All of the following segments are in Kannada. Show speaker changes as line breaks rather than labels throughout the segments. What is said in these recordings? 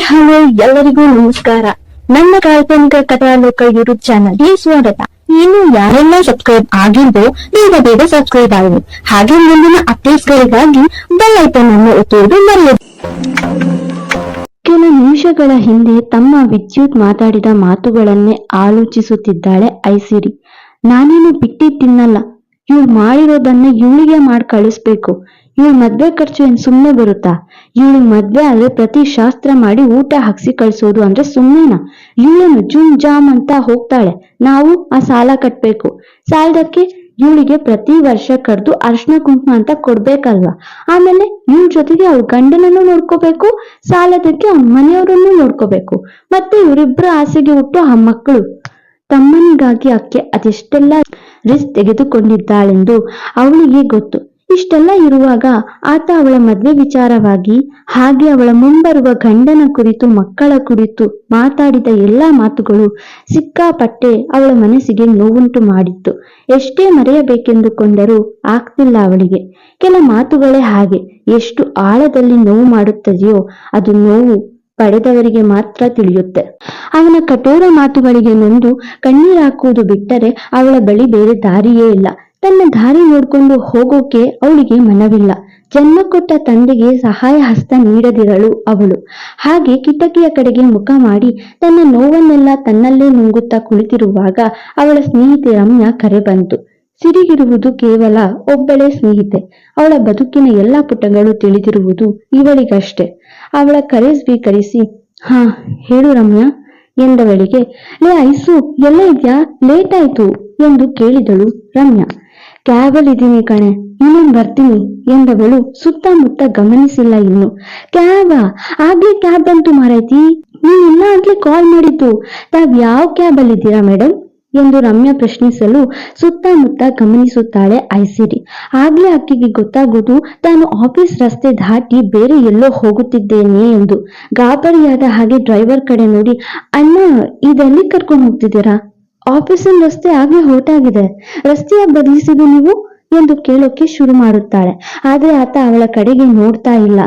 ಹಲೋ ಎಲ್ಲರಿಗೂ ನಮಸ್ಕಾರ. ನನ್ನ ಕಾಲ್ಪನಿಕ ಕಥಾಲೋಕ ಯೂಟ್ಯೂಬ್ ಚಾನಲ್ಗೆ ಸ್ವಾಗತ. ಇನ್ನು ಯಾರೆಲ್ಲ ಸಬ್ಸ್ಕ್ರೈಬ್ ಆಗಿಲ್ವೋ, ಬೇಗ ಬೇಗ ಸಬ್ಸ್ಕ್ರೈಬ್ ಆಗಿ. ಹಾಗೆ ಮುಂದಿನ ಅಪ್ಡೇಟ್ಸ್ಗಳಿಗಾಗಿ ಬೆಲ್ ಐಕನ್ ಅನ್ನು ಒತ್ತುವುದು ಮರೆಯದು. ಕೆಲ ನಿಮಿಷಗಳ ಹಿಂದೆ ತಮ್ಮ ವಿದ್ಯುತ್ ಮಾತಾಡಿದ ಮಾತುಗಳನ್ನೇ ಆಲೋಚಿಸುತ್ತಿದ್ದಾಳೆ ಐಸಿರಿ. ನಾನೇನು ಬಿಟ್ಟಿಟ್ಟಿನ್ನಲ್ಲ ಇವ್ಳು ಮಾಡಿರೋದನ್ನ ಇವಳಿಗೆ ಮಾಡಿ ಕಳಿಸ್ಬೇಕು. ಇವಳು ಮದ್ವೆ ಖರ್ಚು ಏನ್ ಸುಮ್ಮನೆ ಬರುತ್ತಾ? ಇವಳು ಮದ್ವೆ ಆದ್ರೆ ಪ್ರತಿ ಶಾಸ್ತ್ರ ಮಾಡಿ ಊಟ ಹಾಕ್ಸಿ ಕಳ್ಸೋದು ಅಂದ್ರೆ ಸುಮ್ಮನೆನಾ ಇವಳೇನು ಜುಮ್ ಜಾಮ್ ಅಂತ ಹೋಗ್ತಾಳೆ. ನಾವು ಆ ಸಾಲ ಕಟ್ಬೇಕು. ಸಾಲದಕ್ಕೆ ಇವಳಿಗೆ ಪ್ರತಿ ವರ್ಷ ಕರೆದು ಅರ್ಶನ ಕುಂಕುಮ ಅಂತ ಕೊಡ್ಬೇಕಲ್ವಾ? ಆಮೇಲೆ ಇವಳ ಜೊತೆಗೆ ಅವ್ಳ ಗಂಡನನ್ನು ನೋಡ್ಕೋಬೇಕು, ಸಾಲದಕ್ಕೆ ಅವ್ನ ಮನೆಯವರನ್ನು ನೋಡ್ಕೋಬೇಕು. ಮತ್ತೆ ಇವರಿಬ್ಬರ ಆಸೆಗೆ ಹುಟ್ಟು ಆ ಮಕ್ಕಳು. ತಮ್ಮನಿಗಾಗಿ ಅಕ್ಕೆ ಅದೆಷ್ಟೆಲ್ಲ ರಿಸ್ಕ್ ತೆಗೆದುಕೊಂಡಿದ್ದಾಳೆಂದು ಅವಳಿಗೆ ಗೊತ್ತು. ಇಷ್ಟೆಲ್ಲ ಇರುವಾಗ ಆತ ಅವಳ ಮದ್ವೆ ವಿಚಾರವಾಗಿ ಹಾಗೆ ಅವಳ ಮುಂಬರುವ ಗಂಡನ ಕುರಿತು, ಮಕ್ಕಳ ಕುರಿತು ಮಾತಾಡಿದ ಎಲ್ಲಾ ಮಾತುಗಳು ಸಿಕ್ಕಾಪಟ್ಟೆ ಅವಳ ಮನಸ್ಸಿಗೆ ನೋವುಂಟು ಮಾಡಿತ್ತು. ಎಷ್ಟೇ ಮರೆಯಬೇಕೆಂದುಕೊಂಡರೂ ಆಗ್ತಿಲ್ಲ ಅವಳಿಗೆ. ಕೆಲ ಮಾತುಗಳೇ ಹಾಗೆ. ಎಷ್ಟು ಆಳದಲ್ಲಿ ನೋವು ಮಾಡುತ್ತದೆಯೋ ಅದು ನೋವು ಪಡೆದವರಿಗೆ ಮಾತ್ರ ತಿಳಿಯುತ್ತೆ. ಅವನ ಕಠೋರ ಮಾತುಗಳಿಗೆ ನೊಂದು ಕಣ್ಣೀರಾಕುವುದು ಬಿಟ್ಟರೆ ಅವಳ ಬಳಿ ಬೇರೆ ದಾರಿಯೇ ಇಲ್ಲ. ತನ್ನ ದಾರಿ ನೋಡ್ಕೊಂಡು ಹೋಗೋಕೆ ಅವಳಿಗೆ ಮನವಿಲ್ಲ. ಜನ್ಮ ಕೊಟ್ಟ ತಂದೆಗೆ ಸಹಾಯ ಹಸ್ತ ನೀಡದಿರಳು ಅವಳು. ಹಾಗೆ ಕಿಟಕಿಯ ಕಡೆಗೆ ಮುಖ ಮಾಡಿ ತನ್ನ ನೋವನ್ನೆಲ್ಲ ತನ್ನಲ್ಲೇ ನುಂಗುತ್ತಾ ಕುಳಿತಿರುವಾಗ ಅವಳ ಸ್ನೇಹಿತೆ ರಮ್ಯ ಕರೆ ಬಂತು. ಸಿರಿಗಿರುವುದು ಕೇವಲ ಒಬ್ಬಳೇ ಸ್ನೇಹಿತೆ. ಅವಳ ಬದುಕಿನ ಎಲ್ಲಾ ಪುಟಗಳು ತಿಳಿದಿರುವುದು ಇವಳಿಗಷ್ಟೇ. ಅವಳ ಕರೆ ಸ್ವೀಕರಿಸಿ ಹಾ, ಹೇಳು ರಮ್ಯಾ ಎಂದವಳಿಗೆ ಲೇ ಐಸು, ಎಲ್ಲ ಇದ್ಯಾ? ಲೇಟ್ ಆಯ್ತು ಎಂದು ಕೇಳಿದಳು ರಮ್ಯಾ. ಕ್ಯಾಬಲ್ ಇದೀನಿ ಕಣೆ, ಇನ್ನೇನ್ ಬರ್ತೀನಿ ಎಂದವಳು ಸುತ್ತಮುತ್ತ ಗಮನಿಸಿಲ್ಲ ಇನ್ನು. ಕ್ಯಾಬಾ? ಆಗ್ಲೇ ಕ್ಯಾಬ್ ಬಂತು ಮಾರೈತಿ. ನೀವು ಇನ್ನೂ ಆಗ್ಲೇ ಕಾಲ್ ಮಾಡಿದ್ದು. ತಾವ್ ಯಾವ ಕ್ಯಾಬ್ ಅಲ್ಲಿ ಇದ್ದೀರಾ ಮೇಡಮ್ ಎಂದು ರಮ್ಯಾ ಪ್ರಶ್ನಿಸಲು ಸುತ್ತಮುತ್ತ ಗಮನಿಸುತ್ತಾಳೆ ಐಸಿರಿ. ಆಗ್ಲೇ ಆಕೆಗೆ ಗೊತ್ತಾಗುವುದು ತಾನು ಆಫೀಸ್ ರಸ್ತೆ ದಾಟಿ ಬೇರೆ ಎಲ್ಲೋ ಹೋಗುತ್ತಿದ್ದೇನೆ ಎಂದು. ಗಾಬರಿಯಾದ ಹಾಗೆ ಡ್ರೈವರ್ ಕಡೆ ನೋಡಿ, ಅಣ್ಣ, ಇದೆಲ್ಲಿ ಕರ್ಕೊಂಡು ಹೋಗ್ತಿದ್ದೀರಾ? ಆಫೀಸಿನ ರಸ್ತೆ ಆಗ್ಲೇ ಹೊರಟಾಗಿದೆ. ರಸ್ತೆಯ ಬದಲಿಸಿದು ನೀವು? ಎಂದು ಕೇಳೋಕೆ ಶುರು ಮಾಡುತ್ತಾಳೆ. ಆದ್ರೆ ಆತ ಅವಳ ಕಡೆಗೆ ನೋಡ್ತಾ ಇಲ್ಲ.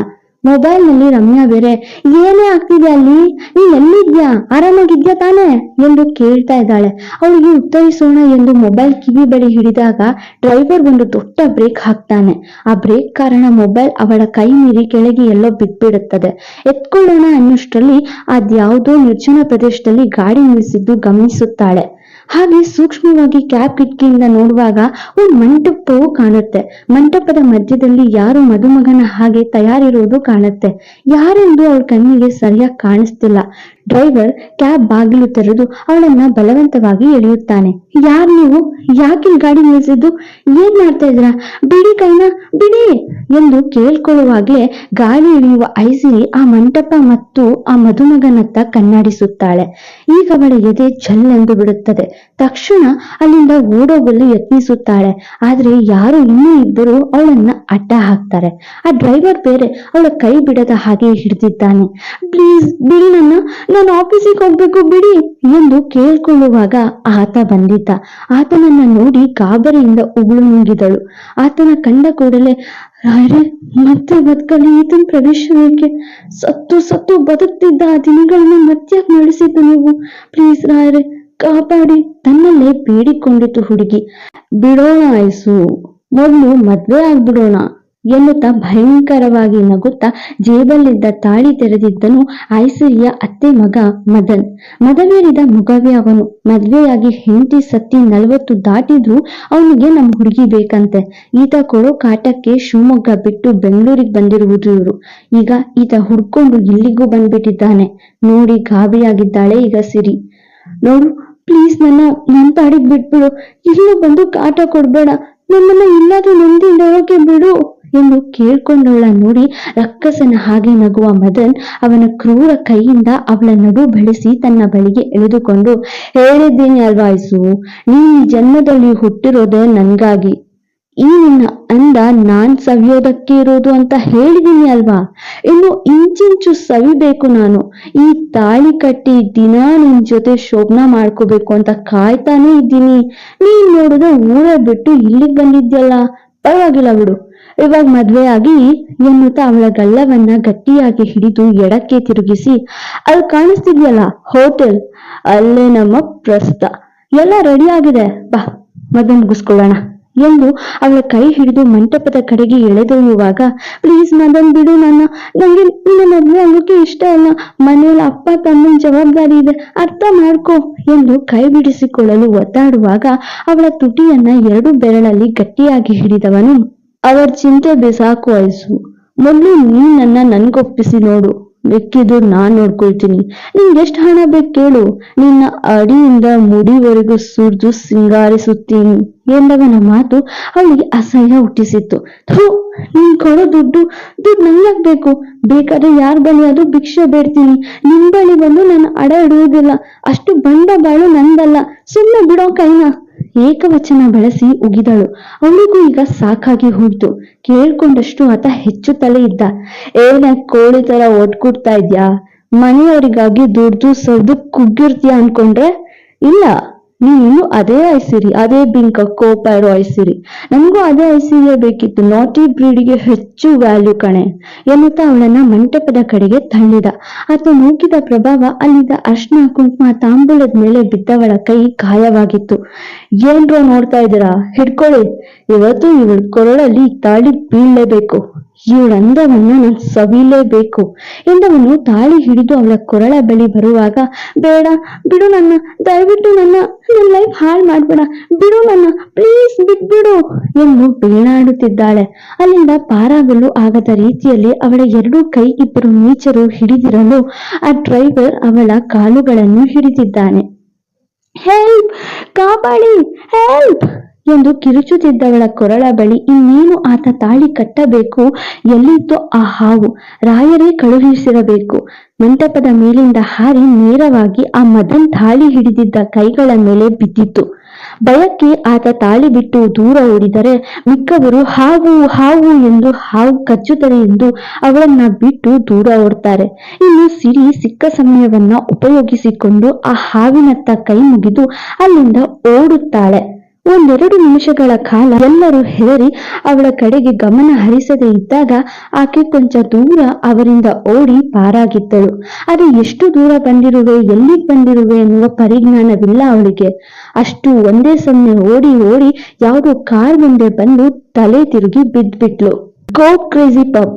ಮೊಬೈಲ್ನಲ್ಲಿ ರಮ್ಯಾ ಬೇರೆ, ಏನೇ ಆಗ್ತಿದೆ ಅಲ್ಲಿ? ನೀನ್ ಎಲ್ಲಿದ್ಯಾ? ಆರಾಮಾಗಿದ್ಯಾ ತಾನೇ? ಎಂದು ಕೇಳ್ತಾ ಇದ್ದಾಳೆ. ಅವಳಿಗೆ ಉತ್ತರಿಸೋಣ ಎಂದು ಮೊಬೈಲ್ ಕಿವಿ ಬಳಿ ಹಿಡಿದಾಗ ಡ್ರೈವರ್ ಒಂದು ದೊಡ್ಡ ಬ್ರೇಕ್ ಹಾಕ್ತಾನೆ. ಆ ಬ್ರೇಕ್ ಕಾರಣ ಮೊಬೈಲ್ ಅವಳ ಕೈ ಮೀರಿ ಕೆಳಗೆ ಎಲ್ಲೋ ಬಿದ್ದ್ಬಿಡುತ್ತದೆ. ಎತ್ಕೊಳ್ಳೋಣ ಅನ್ನೋಷ್ಟರಲ್ಲಿ ಅದ್ಯಾವುದೋ ನಿರ್ಜನ ಪ್ರದೇಶದಲ್ಲಿ ಗಾಡಿ ನಿಲ್ಲಿಸಿದ್ದು ಗಮನಿಸುತ್ತಾಳೆ. ಹಾಗೆ ಸೂಕ್ಷ್ಮವಾಗಿ ಕ್ಯಾಪ್ ಕಿಟಕಿಯಿಂದ ನೋಡುವಾಗ ಒಂದು ಮಂಟಪವು ಕಾಣುತ್ತೆ. ಮಂಟಪದ ಮಧ್ಯದಲ್ಲಿ ಯಾರು ಮದುಮಗನ ಹಾಗೆ ತಯಾರಿರುವುದು ಕಾಣುತ್ತೆ. ಯಾರೆಂದು ಅವಳ ಕಣ್ಣಿಗೆ ಸರಿಯಾಗಿ ಕಾಣಿಸ್ತಿಲ್ಲ. ಡ್ರೈವರ್ ಕ್ಯಾಬ್ ಬಾಗಿಲು ತೆರೆದು ಅವಳನ್ನ ಬಲವಂತವಾಗಿ ಎಳೆಯುತ್ತಾನೆ. ಯಾರ್ ನೀವು? ಯಾಕಿಲ್ ಗಾಡಿ ನಿಲ್ಲಿಸಿದ್ದು? ಏನ್ ಮಾಡ್ತಾ ಇದ್ರ ಬಿಡಿ ಕೈನ, ಬಿಡಿ! ಎಂದು ಕೇಳ್ಕೊಳ್ಳುವಾಗಲೇ ಗಾಡಿ ಇಳಿಯುವ ಐಸಿರಿ ಆ ಮಂಟಪ ಮತ್ತು ಆ ಮದುಮಗನತ್ತ ಕಣ್ಣಾಡಿಸುತ್ತಾಳೆ ಈಗ ಅವಳ ಎದೆ ಜಲ್ಲೆಂದು ಬಿಡುತ್ತದೆ. ತಕ್ಷಣ ಅಲ್ಲಿಂದ ಓಡೋಗಲು ಯತ್ನಿಸುತ್ತಾಳೆ. ಆದ್ರೆ ಯಾರು ಇನ್ನೂ ಇದ್ದರೂ ಅವಳನ್ನ ಅಡ್ಡ ಹಾಕ್ತಾರೆ. ಆ ಡ್ರೈವರ್ ಬೇರೆ ಅವಳ ಕೈ ಬಿಡದ ಹಾಗೆ ಹಿಡಿದಿದ್ದಾನೆ. ಪ್ಲೀಸ್ ಬಿಡಿ ನನ್ನ, ನಾನು ಆಫೀಸಿಗೆ ಹೋಗ್ಬೇಕು, ಬಿಡಿ ಎಂದು ಕೇಳ್ಕೊಳ್ಳುವಾಗ ಆತ ಬಂದಿದ್ದ. ಆತನನ್ನ ನೋಡಿ ಗಾಬರಿಯಿಂದ ಉಗುಳು ನುಂಗಿದಳು. ಆತನ ಕಂಡ ಕೂಡಲೇ ಅರೆ ಮತ್ತೆ ಬದುಕಲ್ಲಿ ಈತನ ಪ್ರವೇಶ ಬೇಕೆ ಸತ್ತು ಸತ್ತು ಬದುಕ್ತಿದ್ದ ಆ ದಿನಗಳನ್ನು ಮತ್ತೆ ನಡೆಸಿದ್ದು ನೀವು? ಪ್ಲೀಸ್ ರಾಯರೇ ಕಾಪಾಡಿ ತನ್ನಲ್ಲೇ ಬೇಡಿಕೊಂಡಿತು ಹುಡುಗಿ. ಬಿಡೋಣ ಆಯಸು ಮೊದಲು ಮದ್ವೆ ಆಗ್ಬಿಡೋಣ ಎನ್ನುತ್ತಾ ಭಯಂಕರವಾಗಿ ನಗುತ್ತಾ ಜೇಬಲ್ಲಿದ್ದ ತಾಳಿ ತೆರೆದಿದ್ದನು ಐಸಿರಿಯ ಅತ್ತೆ ಮಗ ಮದನ್. ಮದವೇರಿದ ಮುಗವೇ ಅವನು. ಮದ್ವೆಯಾಗಿ ಹೆಂಡತಿ ಸತ್ತಿ ನಲವತ್ತು ದಾಟಿದ್ರು ಅವನಿಗೆ ನಮ್ಮ ಹುಡುಗಿ ಬೇಕಂತೆ. ಈತ ಕೊಡೋ ಕಾಟಕ್ಕೆ ಶಿವಮೊಗ್ಗ ಬಿಟ್ಟು ಬೆಂಗಳೂರಿಗೆ ಬಂದಿರುವುದು ಇವರು. ಈಗ ಈತ ಹುಡ್ಕೊಂಡು ಇಲ್ಲಿಗೂ ಬಂದ್ಬಿಟ್ಟಿದ್ದಾನೆ. ನೋಡಿ ಗಾಬರಿಯಾಗಿದ್ದಾಳೆ ಈಗ ಸಿರಿ. ನೋಡು ಪ್ಲೀಸ್ ನನ್ನ ನನ್ ಪಾಡಿಗೆ ಬಿಟ್ಬಿಡು. ಇಲ್ಲೂ ಬಂದು ಕಾಟ ಕೊಡ್ಬೇಡ. ನಮ್ಮನ್ನ ಇಲ್ಲಾದ್ರೂ ನೆಮ್ಮದಿಯಿಂದೋಕೆ ಬಿಡು ಎಂದು ಕೇಳ್ಕೊಂಡವಳ ನೋಡಿ ರಕ್ಕಸನ ಹಾಗೆ ನಗುವ ಮದನ್ ಅವನ ಕ್ರೂರ ಕೈಯಿಂದ ಅವಳ ನಡು ಬೆಳೆಸಿ ತನ್ನ ಬಳಿಗೆ ಎಳೆದುಕೊಂಡು ಹೇಳಿದ್ದೀನಿ ಅಲ್ವಾಯ್ಸು ನೀ ಜನ್ಮದಲ್ಲಿ ಹುಟ್ಟಿರೋದೇ ನನ್ಗಾಗಿ. ಈ ನಿನ್ನ ಅಂದ ನಾನ್ ಸವಿಯೋದಕ್ಕೆ ಇರೋದು ಅಂತ ಹೇಳಿದೀನಿ ಅಲ್ವಾ? ಇನ್ನು ಇಂಚಿಂಚು ಸವಿಬೇಕು ನಾನು. ಈ ತಾಳಿ ಕಟ್ಟಿ ದಿನ ನಿನ್ ಜೊತೆ ಶೋಭನ ಮಾಡ್ಕೋಬೇಕು ಅಂತ ಕಾಯ್ತಾನೆ ಇದ್ದೀನಿ. ನೀನ್ ನೋಡಿದ್ರೆ ಊರ ಬಿಟ್ಟು ಇಲ್ಲಿಗ್ ಬಂದಿದ್ಯಲ್ಲ? ಪರವಾಗಿಲ್ಲ ಬಿಡು. ಇವಾಗ ಮದ್ವೆ ಆಗಿ ಎನ್ನುತ್ತಾ ಅವಳ ಗಲ್ಲವನ್ನ ಗಟ್ಟಿಯಾಗಿ ಹಿಡಿದು ಎಡಕ್ಕೆ ತಿರುಗಿಸಿ ಅಲ್ಲಿ ಕಾಣಿಸ್ತಿದ್ಯಲ್ಲ, ಹೋಟೆಲ್? ಅಲ್ಲೇ ನಮ್ಮ ಪ್ರಸ್ತ ಎಲ್ಲ ರೆಡಿ ಆಗಿದೆ. ಬಾ, ಮದ್ವೆ ಮುಗಿಸ್ಕೊಳ್ಳೋಣ. ಎಂದು ಅವಳ ಕೈ ಹಿಡಿದು ಮಂಟಪದ ಕಡೆಗೆ ಎಳೆದೊಯ್ಯುವಾಗ ಪ್ಲೀಸ್ ಮದನ್ ಬಿಡು ನನ್ನ, ನಂಗೆ ನಿನ್ನ ಮದುವೆ ಆಗೋಕೆ ಇಷ್ಟ ಅಲ್ಲ. ಮನೆಯಲ್ಲಿ ಅಪ್ಪ ತಮ್ಮ ಜವಾಬ್ದಾರಿ ಇದೆ, ಅರ್ಥ ಮಾಡ್ಕೋ ಎಂದು ಕೈ ಬಿಡಿಸಿಕೊಳ್ಳಲು ಒತ್ತಾಡುವಾಗ ಅವಳ ತುಟಿಯನ್ನ ಎರಡು ಬೆರಳಲ್ಲಿ ಗಟ್ಟಿಯಾಗಿ ಹಿಡಿದವನು, ಅವರ ಚಿಂತೆ ಬಿಸಾಕು ಅಯಸು ಮೊದಲು ನೀನನ್ನ ನನ್ಗೊಪ್ಪಿಸಿ ನೋಡು. ಮಿಕ್ಕಿದ್ದು ನಾನ್ ನೋಡ್ಕೊಳ್ತೀನಿ. ನಿಂಗೆ ಎಷ್ಟು ಹಣ ಬೇಕು ಕೇಳು. ನಿನ್ನ ಅಡಿಯಿಂದ ಮುಡಿವರೆಗೂ ಸುರಿದು ಸಿಂಗಾರಿಸುತ್ತೀನಿ ಎಂದವನ ಮಾತು ಅವಳಿಗೆ ಅಸಹ್ಯ ಹುಟ್ಟಿಸಿತ್ತು. ನೀನ್ ಕೊಡೋ ದುಡ್ಡು ದುಡ್ಡು ನಂಗ್ಯಾಕ್ ಬೇಕು? ಬೇಕಾದ್ರೆ ಯಾರ ಬಳಿ ಆದ್ರೂ ಭಿಕ್ಷೆ ಬೇಡ್ತೀನಿ. ನಿನ್ ಬಳಿ ಬಂದು ನಾನು ಅಡ ಇಡುವುದಿಲ್ಲ. ಅಷ್ಟು ಬಂಡ ಬಾಳು ನಂದಲ್ಲ. ಸುಮ್ಮನೆ ಬಿಡೋ ಕೈನ. ಏಕವಚನ ಬಳಸಿ ಉಗಿದಳು. ಅವಳಿಗೂ ಈಗ ಸಾಕಾಗಿ ಹೋಯ್ತು. ಕೇಳ್ಕೊಂಡಷ್ಟು ಆತ ಹೆಚ್ಚುತ್ತಲೇ ಇದ್ದ. ಏನ ಕೋಳಿ ತರ ಒಟ್ಕೊಡ್ತಾ ಇದ್ಯಾ? ಮನೆಯವರಿಗಾಗಿ ದುಡ್ದು ಸರ್ದು ಕುಗ್ಗಿರ್ತೀಯ ಅನ್ಕೊಂಡ್ರೆ? ಇಲ್ಲ. ನೀನು ಅದೇ ಐಸಿರಿ, ಅದೇ ಬಿಂಕ ಕೋಪ ಇರೋ ಐಸಿರಿ. ನಮಗೂ ಅದೇ ಐಸಿರಿಯ ಬೇಕಿತ್ತು. ನಾಟಿ ಬ್ರೀಡಿಗೆ ಹೆಚ್ಚು ವ್ಯಾಲ್ಯೂ ಕಣೆ. ಎನ್ನುತ್ತಾ ಅವಳನ್ನ ಮಂಟಪದ ಕಡೆಗೆ ತಳ್ಳಿದ. ಆತ ನೂಕಿದ ಪ್ರಭಾವ ಅಲ್ಲಿದ್ದ ಅರ್ಶನ ಕುಂಕುಮ ತಾಂಬೂಲದ ಮೇಲೆ ಬಿದ್ದವಳ ಕೈ ಗಾಯವಾಗಿತ್ತು. ಏನ್ರೋ ನೋಡ್ತಾ ಇದ್ದೀರಾ? ಹಿಡ್ಕೊಳ್ಳಿ. ಇವತ್ತು ಇವಳ ಕೊರಳಲ್ಲಿ ತಾಳಿ ಬೀಳ್ಲೇಬೇಕು. ಇವಳಂದವನ್ನ ನಾನು ಸವಿಲೇಬೇಕು. ಎಂದವನು ತಾಳಿ ಹಿಡಿದು ಅವಳ ಕೊರಳ ಬಳಿ ಬರುವಾಗ, ಬೇಡ, ಬಿಡು ನನ್ನ, ದಯವಿಟ್ಟು ನನ್ನ ನನ್ನ ಲೈಫ್ ಹಾಳು ಮಾಡ್ಬೇಡ. ಬಿಡು ನನ್ನ ಪ್ಲೀಸ್ ಬಿಟ್ಬಿಡು ಎಂದು ಬೀಳಾಡುತ್ತಿದ್ದಾಳೆ ಅಲ್ಲಿಂದ ಪಾರಾಗಲು ಆಗದ ರೀತಿಯಲ್ಲಿ ಅವಳ ಎರಡೂ ಕೈ ಇಬ್ಬರು ನೀಚರು ಹಿಡಿದಿರಲು ಆ ಡ್ರೈವರ್ ಅವಳ ಕಾಲುಗಳನ್ನು ಹಿಡಿದಿದ್ದಾನೆ. ಹೆಲ್ಪ್ ಕಾಪಾಡಿ! ಹೆಲ್ಪ್ ಎಂದು ಕಿರುಚುತ್ತಿದ್ದವಳ ಕೊರಳ ಬಳಿ ಇನ್ನೇನು ಆತ ತಾಳಿ ಕಟ್ಟಬೇಕು? ಎಲ್ಲಿತ್ತೋ ಆ ಹಾವು? ರಾಯರೇ ಕಳುಹಿಸಿರಬೇಕು. ಮಂಟಪದ ಮೇಲಿಂದ ಹಾರಿ ನೇರವಾಗಿ ಆ ಮದನ್ ತಾಳಿ ಹಿಡಿದಿದ್ದ ಕೈಗಳ ಮೇಲೆ ಬಿದ್ದಿತ್ತು. ಭಯಕ್ಕೆ ಆತ ತಾಳಿ ಬಿಟ್ಟು ದೂರ ಓಡಿದರೆ ಮಿಕ್ಕವರು ಹಾವು ಹಾವು ಎಂದು ಹಾವು ಕಚ್ಚುತ್ತದೆ ಎಂದು ಅವಳನ್ನ ಬಿಟ್ಟು ದೂರ ಓಡ್ತಾರೆ. ಇನ್ನು ಸಿರಿ ಸಿಕ್ಕ ಸಮಯವನ್ನ ಉಪಯೋಗಿಸಿಕೊಂಡು ಆ ಹಾವಿನತ್ತ ಕೈ ಮುಗಿದು ಅಲ್ಲಿಂದ ಓಡುತ್ತಾಳೆ. ಒಂದೆರಡು ನಿಮಿಷಗಳ ಕಾಲ ಎಲ್ಲರೂ ಹೆದರಿ ಅವಳ ಕಡೆಗೆ ಗಮನ ಹರಿಸದೇ ಇದ್ದಾಗ ಆಕೆ ಕೊಂಚ ದೂರ ಅವರಿಂದ ಓಡಿ ಪಾರಾಗಿದ್ದಳು. ಆದರೆ ಎಷ್ಟು ದೂರ ಬಂದಿರುವೆ, ಎಲ್ಲಿಗೆ ಬಂದಿರುವೆ ಎನ್ನುವ ಪರಿಜ್ಞಾನವಿಲ್ಲ ಅವಳಿಗೆ. ಅಷ್ಟು ಒಂದೇ ಸೊನ್ನೆ ಓಡಿ ಓಡಿ ಯಾವುದೋ ಕಾರ್ ಮುಂದೆ ಬಂದು ತಲೆ ತಿರುಗಿ ಬಿದ್ದ್ಬಿಟ್ಲು go crazy pub.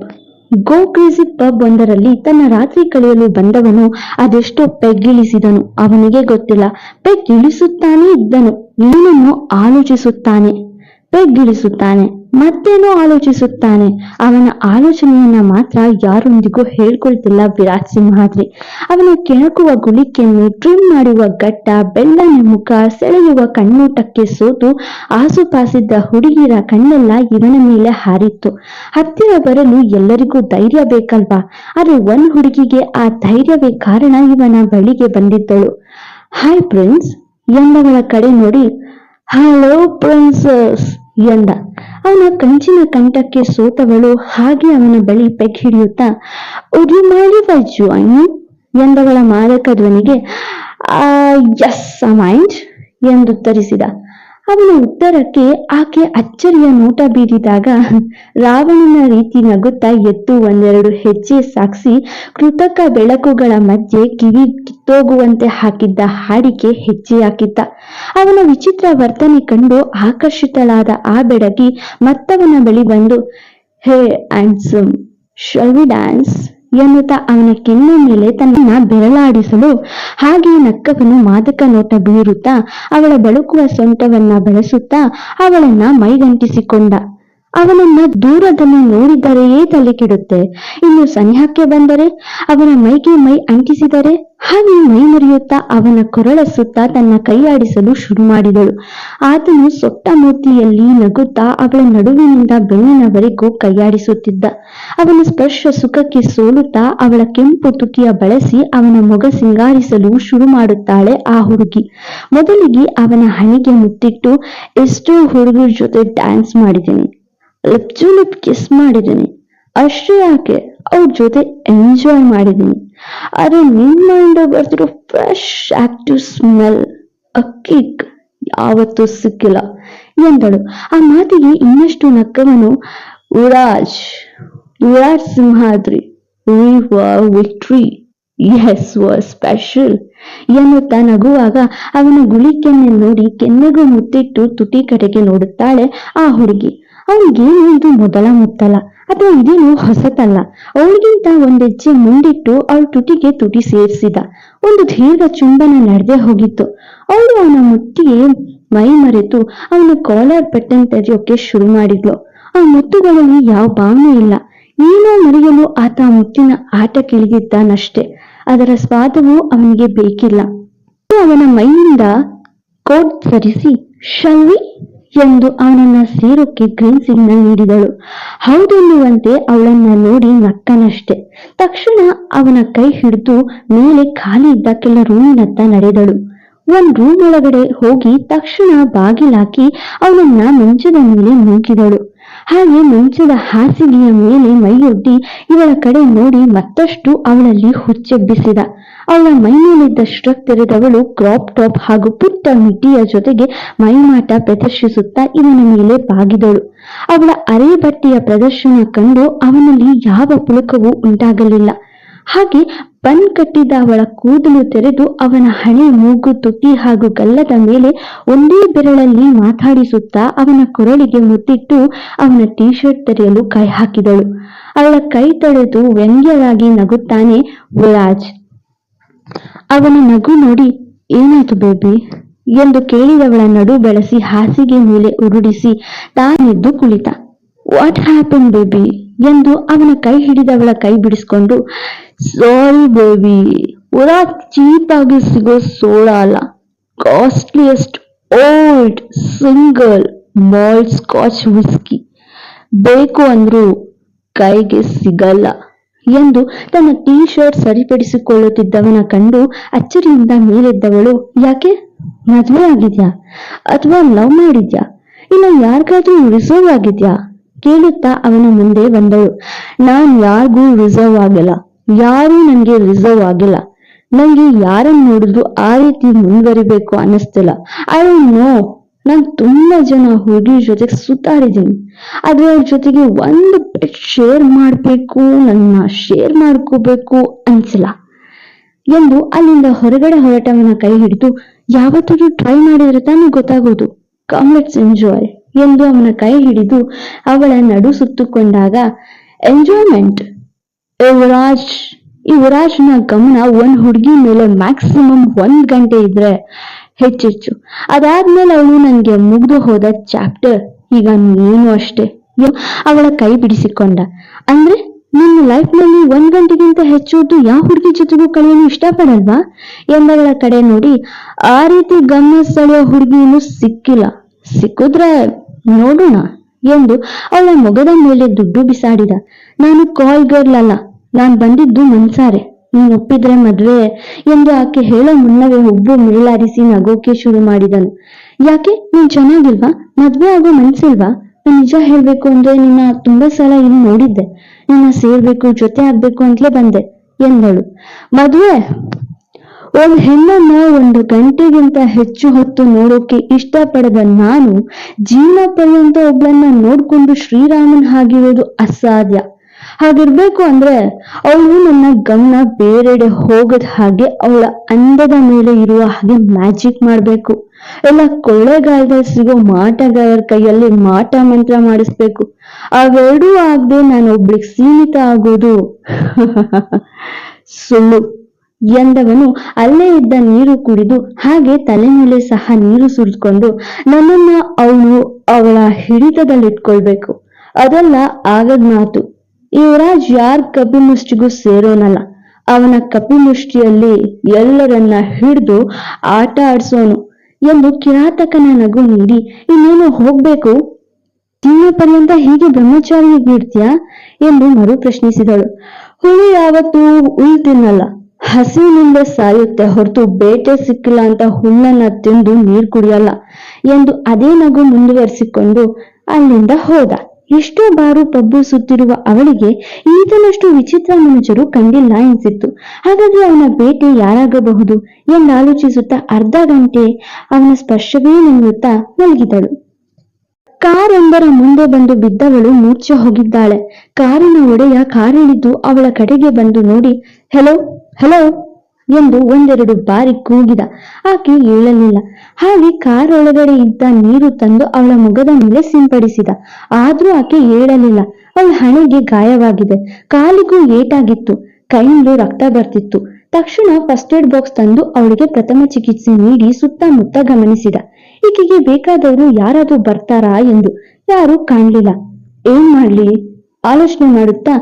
Go crazy pub ಒಂದರಲ್ಲಿ ತನ್ನ ರಾತ್ರಿ ಕಳೆಯಲು ಬಂದವನು ಅದೆಷ್ಟೋ ಪೆಗ್ಗಿಳಿಸಿದನು. ಅವನಿಗೆ ಗೊತ್ತಿಲ್ಲ. ಪೆಗ್ ಇಳಿಸುತ್ತಾನೇ ಇದ್ದನು. ಏನನ್ನು ಆಲೋಚಿಸುತ್ತಾನೆ ಪೆಗ್ಗಿಳಿಸುತ್ತಾನೆ ಮತ್ತೇನೋ ಆಲೋಚಿಸುತ್ತಾನೆ. ಅವನ ಆಲೋಚನೆಯನ್ನ ಮಾತ್ರ ಯಾರೊಂದಿಗೂ ಹೇಳ್ಕೊಳ್ತಿಲ್ಲ ವಿರಾಟ್ ಸಿಂಹಾದ್ರಿ ಅವನ ಕೆಣಕುವ ಗುಳಿಕೆಯನ್ನು ಟ್ರಿಮ್ ಮಾಡುವ ಗಟ್ಟ ಬೆಳ್ಳನೆ ಮುಖ, ಸೆಳೆಯುವ ಕಣ್ಣೂಟಕ್ಕೆ ಸೋತು, ಆಸುಪಾಸಿದ್ದ ಹುಡುಗಿರ ಕಣ್ಣೆಲ್ಲ ಇವನ ಮೇಲೆ ಹಾರಿತ್ತು. ಹತ್ತಿರ ಬರಲು ಎಲ್ಲರಿಗೂ ಧೈರ್ಯ ಬೇಕಲ್ವಾ? ಆದರೆ ಒಂದ್ ಹುಡುಗಿಗೆ ಆ ಧೈರ್ಯವೇ ಕಾರಣ ಇವನ ಬಳಿಗೆ ಬಂದಿದ್ದಳು. ಹಾಯ್ ಪ್ರಿನ್ಸ್ ಎಂದವಳ ಕಡೆ ನೋಡಿ, ಹಲೋ ಪ್ರಿನ್ಸಸ್ ಎಂದ. ಅವನ ಕಂಚಿನ ಕಂಠಕ್ಕೆ ಸೋತವಳು. ಹಾಗೆ ಅವನ ಬಳಿ ಪೆಗ್ ಹಿಡಿಯುತ್ತಾ ಉದು ಮಾಡಿದ ಜಾಯಿನ್ ಎಂದವಳ ಮಾದಕ ಧ್ವನಿಗೆ ಎಸ್ ಮೈಂಡ್ ಎಂದುತ್ತರಿಸಿದ ಅವನ ಉತ್ತರಕ್ಕೆ ಆಕೆ ಅಚ್ಚರಿಯ ನೋಟ ಬೀರಿದಾಗ ರಾವಣನ ರೀತಿ ನಗುತ್ತಾ ಎತ್ತು ಒಂದೆರಡು ಹೆಜ್ಜೆ ಸಾಕ್ಷಿ ಕೃತಕ ಬೆಳಕುಗಳ ಮಧ್ಯೆ ಕಿವಿ ಕಿತ್ತೋಗುವಂತೆ ಹಾಕಿದ್ದ ಹಾಡಿಕೆ ಹೆಜ್ಜೆ ಹಾಕಿದ್ದ. ಅವನ ವಿಚಿತ್ರ ವರ್ತನೆ ಕಂಡು ಆಕರ್ಷಿತಳಾದ ಆ ಬೆಡಗಿ ಮತ್ತವನ ಬಳಿ ಬಂದು, hey handsome shall we dance ಎನ್ನುತ್ತಾ ಅವನ ಕೆನ್ನೆ ಮೇಲೆ ತನ್ನ ಬೆರಳಾಡಿಸಲು ಹಾಗೆ ನಕ್ಕವನು ಮಾದಕ ನೋಟ ಬೀರುತ್ತಾ, ಅವಳ ಬಳುಕುವ ಸೊಂಟವನ್ನ ಬಳಸುತ್ತಾ, ಅವಳನ್ನ ಮೈಗಂಟಿಸಿಕೊಂಡ. ಅವನನ್ನ ದೂರದಲ್ಲಿ ನೋಡಿದರೆಯೇ ತಲೆ ಕೆಡುತ್ತೆ ಇನ್ನು ಸನಿಹಕ್ಕೆ ಬಂದರೆ ಅವನ ಮೈಗೆ ಮೈ ಅಂಟಿಸಿದರೆ ಹಾಗೆ ಮೈ ಮುರಿಯುತ್ತಾ ಅವನ ಕೊರಳ ಸುತ್ತ ತನ್ನ ಕೈಯಾಡಿಸಲು ಶುರು ಮಾಡಿದಳು. ಆತನು ಸೊಟ್ಟ ಮೂರ್ತಿಯಲ್ಲಿ ನಗುತ್ತಾ ಅವಳ ನಡುವಿನಿಂದ ಬೆನ್ನಿನವರೆಗೂ ಕೈಯಾಡಿಸುತ್ತಿದ್ದ. ಅವನ ಸ್ಪರ್ಶ ಸುಖಕ್ಕೆ ಸೋಲುತ್ತಾ ಅವಳ ಕೆಂಪು ತುಟಿಯ ಬಳಸಿ ಅವನ ಮೊಗ ಸಿಂಗಾರಿಸಲು ಶುರು ಮಾಡುತ್ತಾಳೆ ಆ ಹುಡುಗಿ. ಮೊದಲಿಗೆ ಅವನ ಹಣೆಗೆ ಮುತ್ತಿಟ್ಟು, ಎಷ್ಟೋ ಹುಡುಗರ ಜೊತೆ ಡ್ಯಾನ್ಸ್ ಮಾಡಿದ್ದೀನಿ. ಲಿಪ್ ಟು ಲಿಪ್ ಕಿಸ್ ಮಾಡಿದ್ದೀನಿ ಅಷ್ಟೇ ಯಾಕೆ? ಅವ್ರ ಜೊತೆ ಎಂಜಾಯ್ ಮಾಡಿದ್ದೀನಿ ಆದ್ರೆ ಮೈಂಡ್ ಬರ್ತಿರೋ fresh active smell a kick ಯಾವತ್ತೂ ಸಿಕ್ಕಿಲ್ಲ. ಎಂದಳು ಆ ಮಾತಿಗೆ ಇನ್ನಷ್ಟು ನಕ್ಕವನು Yuvraj. Yuvraj Simhadri V for victory is a special ಎನ್ನುತ್ತಾ ನಗುವಾಗ ಅವನ ಗುಳಿ ಕೆನ್ನೆ ನೋಡಿ ಕೆನ್ನೆಗೂ ಮುತ್ತಿಟ್ಟು ತುಟಿ ಕಡೆಗೆ ನೋಡುತ್ತಾಳೆ ಆ ಹುಡುಗಿ. ಅವಳಿಗೇನು ಇದು ಮೊದಲ ಮುತ್ತಲ? ಅಥವಾ ಇದೇನು ಹೊಸತಲ್ಲ. ಅವಳಿಗಿಂತ ಒಂದೆಜ್ಜೆ ಮುಂದಿಟ್ಟು ಅವಳ ತುಟಿಗೆ ತುಟಿ ಸೇರಿಸಿದ. ಒಂದು ದೀರ್ಘ ಚುಂಬನ ನಡೆದೇ ಹೋಗಿತ್ತು. ಅವಳು ಅವನ ಮುತ್ತಿಗೆ ಮೈ ಮರೆತು ಅವನ ಕಾಲರ್ ಬಟನ್ ತೆರೆಯೋಕೆ ಶುರು ಮಾಡಿದ್ಲು. ಆ ಮುತ್ತುಗಳಲ್ಲಿ ಯಾವ ಭಾವನೆ ಇಲ್ಲ. ಏನೋ ಮರೆಯಲು ಆತ ಮುತ್ತಿನ ಆಟ ಕೆಳಗಿದ್ದಾನಷ್ಟೇ ಅದರ ಸ್ವಾದವು ಅವನಿಗೆ ಬೇಕಿಲ್ಲ. ಅವನ ಮೈಯಿಂದ ಕೋಟ್ ಸರಿಸಿ ಶಲ್ವಿ ಎಂದು ಅವನನ್ನ ಸೇರೋಕೆ ಗ್ರೀನ್ ಸಿಗ್ನಲ್ ನೀಡಿದಳು. ಹೌದೆನ್ನುವಂತೆ ಅವಳನ್ನ ನೋಡಿ ನಕ್ಕನಷ್ಟೆ. ತಕ್ಷಣ ಅವನ ಕೈ ಹಿಡಿದು ಮೇಲೆ ಖಾಲಿ ಇದ್ದ ಕೆಲ ರೂಮಿನತ್ತ ನಡೆದಳು. ಒಂದ್ ರೂಮ್ ಒಳಗಡೆ ಹೋಗಿ ತಕ್ಷಣ ಬಾಗಿಲಾಕಿ ಅವನನ್ನ ಮಂಚದ ಮೇಲೆ ನೂಕಿದಳು ಹಾಗೆ ಮಂಚದ ಹಾಸಿಗೆಯ ಮೇಲೆ ಮೈಯೊಡ್ಡಿ ಇವಳ ಕಡೆ ನೋಡಿ ಮತ್ತಷ್ಟು ಅವಳಲ್ಲಿ ಹುಚ್ಚೆಬ್ಬಿಸಿದ. ಅವಳ ಮೈ ಮೇಲಿದ್ದ ಸ್ಟ್ರಕ್ ತೆರೆದವಳು ಕ್ರಾಪ್ ಟಾಪ್ ಹಾಗೂ ಪುಟ್ಟ ಮಿಡ್ಡಿಯ ಜೊತೆಗೆ ಮೈಮಾಟ ಪ್ರದರ್ಶಿಸುತ್ತಾ ಇವನ ಮೇಲೆ ಬಾಗಿದಳು. ಅವಳ ಅರೆ ಬಟ್ಟೆಯ ಪ್ರದರ್ಶನ ಕಂಡು ಅವನಲ್ಲಿ ಯಾವ ಪುಳುಕವೂ ಉಂಟಾಗಲಿಲ್ಲ. ಹಾಗೆ ಬನ್ ಕಟ್ಟಿದ ಅವಳ ಕೂದಲು ತೆರೆದು ಅವನ ಹಣೆ ಮೂಗು ತುಟಿ ಹಾಗೂ ಗಲ್ಲದ ಮೇಲೆ ಒಂದೇ ಬೆರಳಲ್ಲಿ ಮಾತಾಡಿಸುತ್ತಾ ಅವನ ಕೊರಳಿಗೆ ಮುತ್ತಿಟ್ಟು ಅವನ ಟೀ ಶರ್ಟ್ ತೆರೆಯಲು ಕೈ ಹಾಕಿದಳು. ಅವಳ ಕೈ ತಡೆದು ವ್ಯಂಗ್ಯವಾಗಿ ನಗುತ್ತಾನೆ ವಿರಾಜ್. ಅವನ ನಗು ನೋಡಿ, ಏನಾಯ್ತು ಬೇಬಿ? ಎಂದು ಕೇಳಿದವಳ ನಡು ಬೆಳೆಸಿ ಹಾಸಿಗೆ ಮೇಲೆ ಉರುಡಿಸಿ ತಾನೆದ್ದು ಕುಳಿತ. What happen baby? ಎಂದು ಅವನ ಕೈ ಹಿಡಿದವಳ ಕೈ ಬಿಡಿಸ್ಕೊಂಡು ಸಾರಿ ಬೇಬಿ. ಒಳ ಚೀಪ್ ಆಗಿ ಸಿಗೋ ಸೋಳ ಅಲ್ಲ. Costliest old single malt scotch whisky ಬೇಕು ಅಂದ್ರೂ ಕೈಗೆ ಸಿಗಲ್ಲ. ಎಂದು ತನ್ನ ಟೀ ಶರ್ಟ್ ಸರಿಪಡಿಸಿಕೊಳ್ಳುತ್ತಿದ್ದವನ ಕಂಡು ಅಚ್ಚರಿಯಿಂದ ಮೇಲೆದ್ದವಳು, ಯಾಕೆ? ಮದುವೆ ಆಗಿದ್ಯಾ? ಅಥವಾ ಲವ್ ಮಾಡಿದ್ಯಾ? ಇಲ್ಲ ಯಾರಿಗಾದ್ರೂ ರಿಸರ್ವ್ ಆಗಿದ್ಯಾ? ಕೇಳುತ್ತಾ ಅವನ ಮುಂದೆ ಬಂದಳು. ನಾನ್ ಯಾರಿಗೂ ರಿಸರ್ವ್ ಆಗಿಲ್ಲ. ಯಾರೂ ನನಗೆ ರಿಸರ್ವ್ ಆಗಿಲ್ಲ. ನಂಗೆ ಯಾರನ್ನ ನೋಡಿದ್ರು ಆ ರೀತಿ ಮುಂದುವರಿಬೇಕು ಅನ್ನಿಸ್ತಿಲ್ಲ. ಐ ಡೋಂಟ್ ನೋ ನಾನ್ ತುಂಬಾ ಜನ ಹುಡುಗಿ ಜೊತೆ ಸುತ್ತಾಡಿದ್ದೀನಿ ಆದ್ರೆ ಅವ್ರ ಜೊತೆಗೆ ಒಂದು ಬೆಡ್ ಶೇರ್ ಮಾಡ್ಬೇಕು, ನನ್ನ ಶೇರ್ ಮಾಡ್ಕೋಬೇಕು ಅನ್ಸಿಲ್ಲ. ಎಂದು ಅಲ್ಲಿಂದ ಹೊರಗಡೆ ಹೊರಟವನ ಕೈ ಹಿಡಿದು ಯಾವತ್ತಾದ್ರೂ ಟ್ರೈ ಮಾಡಿದ್ರೆ ತಾನೇ ಗೊತ್ತಾಗೋದು. ಕಮ್ ಎಂಜಾಯ್ ಎಂದು ಅವನ ಕೈ ಹಿಡಿದು ಅವಳ ನಡು ಸುತ್ತುಕೊಂಡಾಗ ಎಂಜಾಯ್ಮೆಂಟ್ ಯುವರಾಜ್, ಯುವರಾಜ್ನ ಗಮನ ಒಂದ್ ಹುಡುಗಿ ಮೇಲೆ ಮ್ಯಾಕ್ಸಿಮಮ್ ಒಂದ್ ಗಂಟೆ ಇದ್ರೆ ಹೆಚ್ಚೆಚ್ಚು. ಅದಾದ್ಮೇಲೆ ಅವಳು ನನ್ಗೆ ಮುಗಿದು ಹೋದ ಚಾಪ್ಟರ್ ಈಗ ನೀನು ಅಷ್ಟೇ. ಅವಳ ಕೈ ಬಿಡಿಸಿಕೊಂಡ. ಅಂದ್ರೆ, ನಿನ್ನ ಲೈಫ್ನಲ್ಲಿ ಒಂದ್ ಗಂಟೆಗಿಂತ ಹೆಚ್ಚು ಹೊತ್ತು ಯಾವ ಹುಡುಗಿ ಜೊತೆಗೂ ಕಳೆಯಲು ಇಷ್ಟಪಡಲ್ವಾ? ಎಂಬಗಳ ಕಡೆ ನೋಡಿ, ಆ ರೀತಿ ಗಮನ ಸೆಳೆಯೋ ಹುಡುಗಿಯನ್ನು ಸಿಕ್ಕಿಲ್ಲ. ಸಿಕ್ಕಿದ್ರೆ ನೋಡೋಣ ಎಂದು ಅವಳ ಮೊಗದ ಮೇಲೆ ದುಡ್ಡು ಬಿಸಾಡಿದ. ನಾನು ಕಾಲ್ ಗರ್ಲ್ ಅಲ್ಲ. ನಾನ್ ಬಂದಿದ್ದು ಮನ್ಸಾರೆ. ನೀನ್ ಒಪ್ಪಿದ್ರೆ ಮದ್ವೆ ಎಂದು ಆಕೆ ಹೇಳೋ ಮುನ್ನವೇ ಒಬ್ಬು ಮೇಲಾರಿಸಿ ನಗೋಕೆ ಶುರು ಮಾಡಿದನು. ಯಾಕೆ? ನೀನ್ ಚೆನ್ನಾಗಿಲ್ವಾ? ಮದ್ವೆ ಆಗೋ ಮನ್ಸಿಲ್ವಾ? ನಾನ್ ನಿಜ ಹೇಳ್ಬೇಕು ಅಂದ್ರೆ ನಿನ್ನ ತುಂಬಾ ಸಲ ಇಲ್ಲಿ ನೋಡಿದ್ದೆ. ನಿನ್ನ ಸೇರ್ಬೇಕು, ಜೊತೆ ಆಗ್ಬೇಕು ಅಂತಲೇ ಬಂದೆ, ಎಂದಳು. ಮದ್ವೆ? ಒಂದ್ ಹೆಣ್ಣನ್ನ ಒಂದು ಗಂಟೆಗಿಂತ ಹೆಚ್ಚು ಹೊತ್ತು ನೋಡೋಕೆ ಇಷ್ಟಪಡದ ನಾನು ಜೀವನ ಪರ್ಯಂತ ಒಬ್ಳನ್ನ ನೋಡ್ಕೊಂಡು ಶ್ರೀರಾಮನ್ ಆಗಿರೋದು ಅಸಾಧ್ಯ. ಹಾಗಿರ್ಬೇಕು ಅಂದ್ರೆ ಅವಳು ನನ್ನ ಗಮನ ಬೇರೆಡೆ ಹೋಗದ ಹಾಗೆ ಅವಳ ಅಂದದ ಮೇಲೆ ಇರುವ ಹಾಗೆ ಮ್ಯಾಜಿಕ್ ಮಾಡ್ಬೇಕು. ಎಲ್ಲ ಕೊಳ್ಳೆಗಾಲದಲ್ಲಿ ಸಿಗೋ ಮಾಟಗಾರರ ಕೈಯಲ್ಲಿ ಮಾಟ ಮಂತ್ರ ಮಾಡಿಸ್ಬೇಕು. ಅವೆರಡೂ ಆಗದೆ ನಾನು ಒಬ್ಳಿಗೆ ಸೀಮಿತ ಆಗೋದು. ಸುಳ್ಳು. ಎಂದವನು ಅಲ್ಲೇ ಇದ್ದ ನೀರು ಕುಡಿದು ಹಾಗೆ ತಲೆ ಮೇಲೆ ಸಹ ನೀರು ಸುರಿದುಕೊಂಡು ನನ್ನನ್ನ ಅವಳು ಅವಳ ಹಿಡಿತದಲ್ಲಿಟ್ಕೊಳ್ಬೇಕು. ಅದೆಲ್ಲ ಆಗದ್ ಮಾತು ಯುವರಾಜ್ ಯಾರ್ ಕಪಿಮುಷ್ಟಿಗೂ ಸೇರೋನಲ್ಲ. ಅವನ ಕಪಿಮುಷ್ಟಿಯಲ್ಲಿ ಎಲ್ಲರನ್ನ ಹಿಡಿದು ಆಟ ಆಡ್ಸೋನು ಎಂದು ಕಿರಾತಕನ ನಗು ನೀಡಿ, ಇನ್ನೇನು ಹೋಗ್ಬೇಕು? ತಿನ್ನ ಪರ್ಯಂತ ಹೀಗೆ ಬ್ರಹ್ಮಚಾರಿ ಬೀಡ್ತೀಯಾ ಎಂದು ಮರು ಪ್ರಶ್ನಿಸಿದಳು. ಹುಳಿ ಯಾವತ್ತೂ ಹುಲ್ ತಿನ್ನಲ್ಲ. ಹಸಿವಿನಿಂದ ಸಾಯುತ್ತೆ ಹೊರತು ಬೇಟೆ ಸಿಕ್ಕಿಲ್ಲ ಅಂತ ಹುಲ್ಲನ್ನ ತಿಂದು ನೀರ್ ಕುಡಿಯಲ್ಲ ಎಂದು ಅದೇ ನಗು ಮುಂದುವರಿಸಿಕೊಂಡು ಅಲ್ಲಿಂದ ಹೋದ. ಎಷ್ಟೋ ಬಾರು ಪಬ್ಬು ಸುತ್ತಿರುವ ಅವಳಿಗೆ ಈತನಷ್ಟು ವಿಚಿತ್ರ ಮನುಜರು ಕಂಡಿಲ್ಲ ಎನಿಸಿತ್ತು. ಹಾಗಾಗಿ ಅವನ ಬೇಟೆ ಯಾರಾಗಬಹುದು ಎಂದಾಲೋಚಿಸುತ್ತಾ ಅರ್ಧ ಗಂಟೆ ಅವನ ಸ್ಪರ್ಶವೇ ನೆನೆಯುತ್ತಾ ಮಲಗಿದಳು. ಕಾರೊಂದರ ಮುಂದೆ ಬಂದು ಬಿದ್ದವಳು ಮೂರ್ಛೆ ಹೋಗಿದ್ದಾಳೆ. ಕಾರಿನ ಒಡೆಯ ಕಾರಿಳಿದು ಅವಳ ಕಡೆಗೆ ಬಂದು ನೋಡಿ ಹೆಲೋ ಹೆಲೋ ಎಂದು ಒಂದೆರಡು ಬಾರಿ ಕೂಗಿದ. ಆಕೆ ಏಳಲಿಲ್ಲ ಹಾಗೆ ಕಾರ್ ಒಳಗಡೆ ಇದ್ದ ನೀರು ತಂದು ಅವಳ ಮುಖದ ಮೇಲೆ ಸಿಂಪಡಿಸಿದ. ಆದ್ರೂ ಆಕೆ ಏಳಲಿಲ್ಲ ಅವಳ ಹಣೆಗೆ ಗಾಯವಾಗಿದೆ. ಕಾಲಿಗೂ ಏಟಾಗಿತ್ತು. ಕೈಯಿಂದಲೂ ರಕ್ತ ಬರ್ತಿತ್ತು. ತಕ್ಷಣ ಫಸ್ಟ್ ಏಡ್ ಬಾಕ್ಸ್ ತಂದು ಅವಳಿಗೆ ಪ್ರಥಮ ಚಿಕಿತ್ಸೆ ನೀಡಿ ಸುತ್ತಮುತ್ತ ಗಮನಿಸಿದ. ಈಕೆಗೆ ಬೇಕಾದವರು ಯಾರಾದ್ರೂ ಬರ್ತಾರಾ? ಎಂದು. ಯಾರು ಕಾಣ್ಲಿಲ್ಲ. ಏನ್ ಮಾಡ್ಲಿ? ಆಲೋಚನೆ ಮಾಡುತ್ತಾ?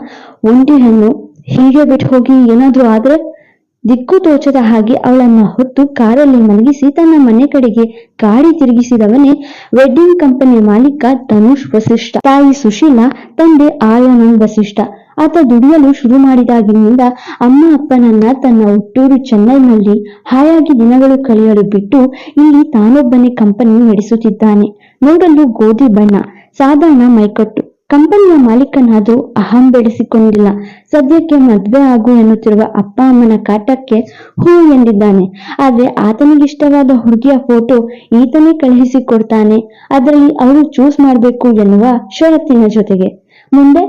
ಒಂಟಿ ಹಣ್ಣು. ಹೀಗೆ ಬಿಟ್ಟು ಹೋಗಿ ಏನಾದ್ರೂ ಆದ್ರೆ? ದಿಕ್ಕು ತೋಚದ ಹಾಗೆ ಅವಳನ್ನ ಹೊತ್ತು ಕಾರಲ್ಲಿ ಮಲಗಿಸಿ ತನ್ನ ಮನೆ ಕಡೆಗೆ ಗಾಡಿ ತಿರುಗಿಸಿದವನೇ ವೆಡ್ಡಿಂಗ್ ಕಂಪನಿ ಮಾಲೀಕ ಧನುಷ್ ವಸಿಷ್ಠ. ತಾಯಿ ಸುಶೀಲಾ, ತಂದೆ ಆಯನಂದ್ ವಸಿಷ್ಠ. ಆತ ದುಡಿಯಲು ಶುರು ಮಾಡಿದಾಗಿನಿಂದ ಅಮ್ಮ ಅಪ್ಪನನ್ನ ತನ್ನ ಹುಟ್ಟೂರು ಚೆನ್ನೈನಲ್ಲಿ ಹಾಯಾಗಿ ದಿನಗಳು ಕಳೆಯಲು ಬಿಟ್ಟು ಇಲ್ಲಿ ತಾನೊಬ್ಬನೇ ಕಂಪನಿ ನಡೆಸುತ್ತಿದ್ದಾನೆ. ನೋಡಲು ಗೋಧಿ ಬಣ್ಣ, ಸಾಧಾರಣ ಮೈಕಟ್ಟು. ಕಂಪನಿಯ ಮಾಲೀಕನಾದರೂ ಅಹಂ ಬೆಳೆಸಿಕೊಂಡಿಲ್ಲ. ಸದ್ಯಕ್ಕೆ ಮದ್ವೆ ಆಗು ಎನ್ನುತ್ತಿರುವ ಅಪ್ಪ ಅಮ್ಮನ ಕಾಟಕ್ಕೆ ಹೂ ಎಂದಿದ್ದಾನೆ. ಆದ್ರೆ ಆತನಿಗಿಷ್ಟವಾದ ಹುಡುಗಿಯ ಫೋಟೋ ಈತನೇ ಕಳುಹಿಸಿಕೊಡ್ತಾನೆ. ಅದರಲ್ಲಿ ಅವರು ಚೂಸ್ ಮಾಡಬೇಕು ಎನ್ನುವ ಷರತ್ತಿನ ಜೊತೆಗೆ. ಮುಂದೆ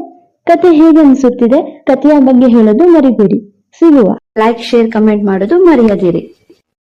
ಕತೆ ಹೇಗೆ ಅನಿಸುತ್ತಿದೆ ಕಥೆಯ ಬಗ್ಗೆ ಹೇಳೋದು ಮರಿಬೇಡಿ. ಸಿಗುವ. ಲೈಕ್ ಶೇರ್ ಕಮೆಂಟ್ ಮಾಡೋದು ಮರೆಯದಿರಿ.